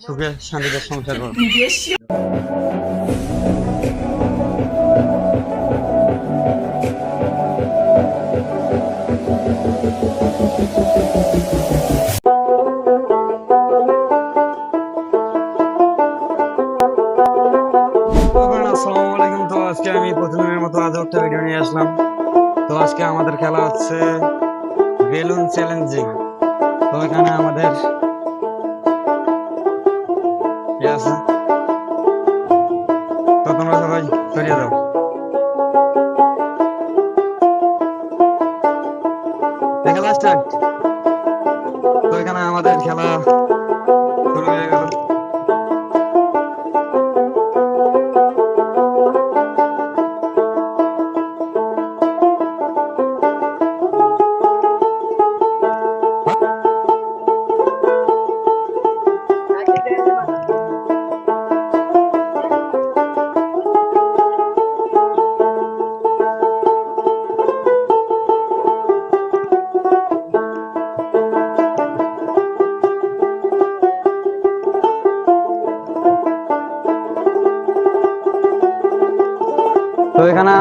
সুখে শান্তিতে সংসার আজকে আমি মতো নিয়ে আসলাম তো আজকে আমাদের খেলা হচ্ছে বেলুন চ্যালেঞ্জিং তো এখানে আমাদের ইয়ে আছে। তো তোমরা সবাই সরিয়ে দাও খেলা স্টার্ট তো এখানে আমাদের খেলা তো এখানে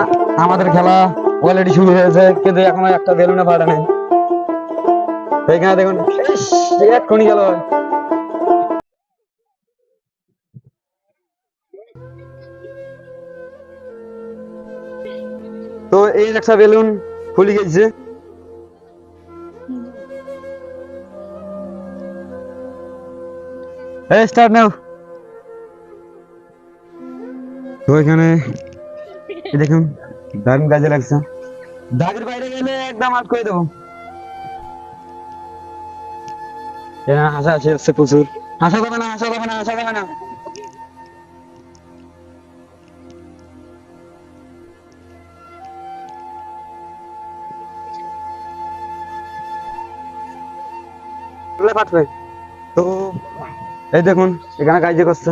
আমাদের খেলা অলরেডি শুরু হয়েছে, কিন্তু এখনও একটা বেলুনে ফাটা নেই। এখানে দেখুন এক্ষুনি গেল। এই একটা বেলুন খুলে গেছে। স্টার্ট নাও। দেখুন, দারুণ কাজে লাগছে। দাগের বাইরে গেলে একদম আট করে দেবো? হাসা হচ্ছে প্রচুর। হাসা যাবে না হাসা যাবে না হাসা যাবে না। তুলে পাঠবে তো এই দেখুন, এখানে কাজ করছে।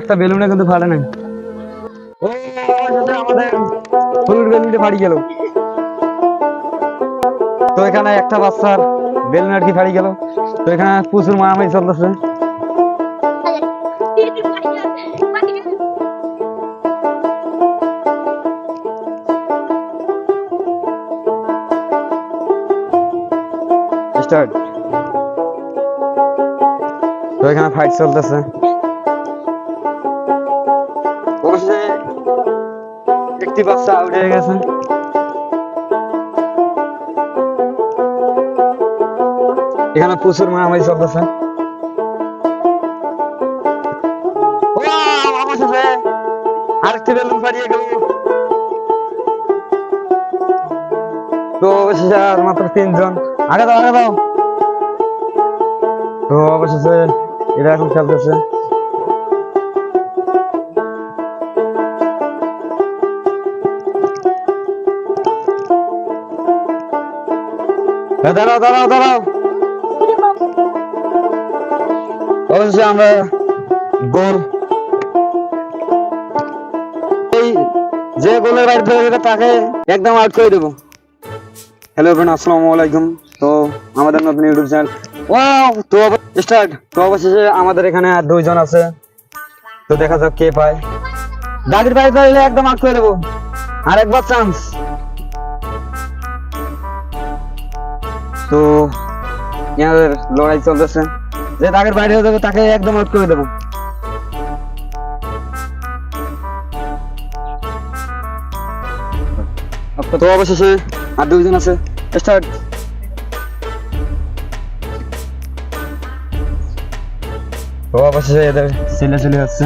একটা বেলুনে কিন্তু ফাটে নাই। ও আমাদের হলুদ বেলুনটা গেল। তো এখানে একটা বাচ্চার বেলুন আর কি ফাড়ি গেল। তো এখানে প্রচুর মারামারি চলতেছে। স্টার্ট তো এখানে ফাইট চলতেছে। অবশেষে একটি বাচ্চা আউট হয়ে গেছে। এখানে প্রচুর মারামারি চলতেছে। আরেকটি বেলুন গেল। তো অবশেষে আর মাত্র তিনজন। আগে দাও আগে দাও। তো অবশেষে এটা এখন খেলতেছে। দাঁড়াও দাঁড়াও দাঁড়াও। অবশেষে আমরা গোল। এই যে গোলের বাইরে ধরে তাকে একদম আউট করে দেবো। হ্যালো আসসালামু আলাইকুম। তো আমাদের নতুন ইউটিউব চ্যানেল। ওয়াও তো স্টার্ট তো অবশেষে আমাদের এখানে আর দুইজন আছে। তো দেখা যাক কে পায়। দাগির বাইরে ধরলে একদম আউট করে দেবো। আর একবার চান্স তো ইয়াদের লড়াই চলতেছে। যে দাগের বাইরে হয়ে যাবে, তাকে একদম আউট করে দেবো। তো অবশেষে আর দুইজন আছে। স্টার্ট তো অবশেষে এদের ছেলে ছেলে হচ্ছে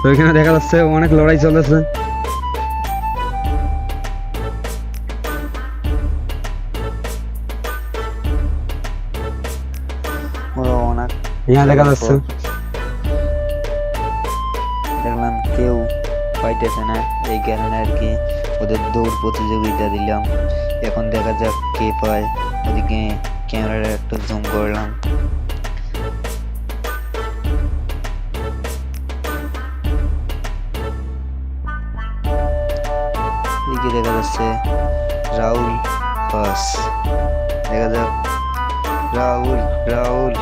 তো এখানে দেখা যাচ্ছে অনেক লড়াই এখানে দেখা যাচ্ছে। দেখলাম কেউ পাইতেছে না এই কারণে আর কি ওদের দৌড় প্রতিযোগিতা দিলাম। এখন দেখা যাক কে পায়। ওদিকে ক্যামেরাটা একটু জুম করলাম। ওইদিকে দেখা যাচ্ছে রাহুল পাস দেখা যাক। রাহুল রাহুল।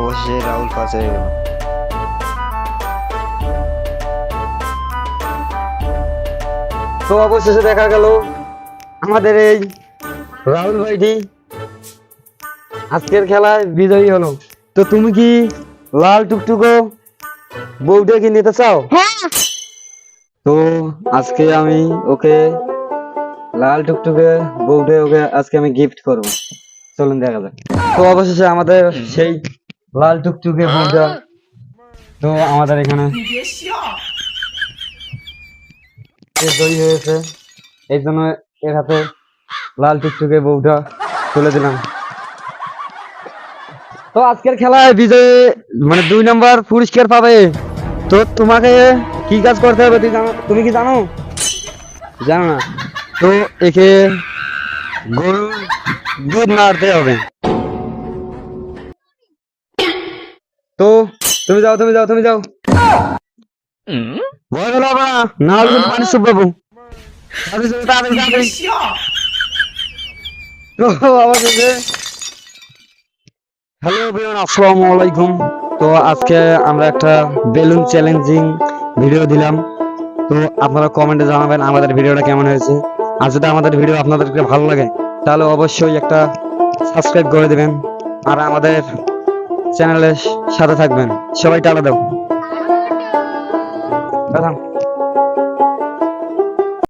অবশ্যই রাহুল পাস হয়ে গেল। তো অবশেষে দেখা গেল আমাদের এই রাহুল ভাইটি আজকের খেলায় বিজয়ী হলো। তো তুমি কি লাল টুকটুকো বউটা কি নিতে চাও? তো আজকে আমি ওকে লাল টুকটুকে বউটা ওকে আজকে আমি গিফট করব। চলুন দেখা যাক। তো অবশেষে আমাদের সেই লাল টুকটুকে বউটা তো আমাদের এখানে জয়ী হয়েছে। এই জন্য এর হাতে লাল টুকটুকে বউটা তুলে দিলাম। তো আজকের খেলায় বিজয়ী মানে দুই নম্বর পুরস্কার পাবে। তো তোমাকে কি কাজ করতে হবে তুই জানো? তুমি কি জানো? জানো না। তো একে গরুর দুধ নাড়তে হবে। তো তুমি যাও তুমি যাও তুমি যাও। ভয় হবে না না পানি সুপ পাবো। তাড়াতাড়ি চলো, তাড়াতাড়ি, তাড়াতাড়ি। তো অবশেষে হ্যালো এভরিওয়ান আসসালামু আলাইকুম। তো আজকে আমরা একটা বেলুন চ্যালেঞ্জিং ভিডিও দিলাম। তো আপনারা কমেন্টে জানাবেন আমাদের ভিডিওটা কেমন হয়েছে। আর যদি আমাদের ভিডিও আপনাদেরকে ভালো লাগে তাহলে অবশ্যই একটা সাবস্ক্রাইব করে দেবেন। আর আমাদের চ্যানেলের সাথে থাকবেন। সবাই টাটা দাও দাদা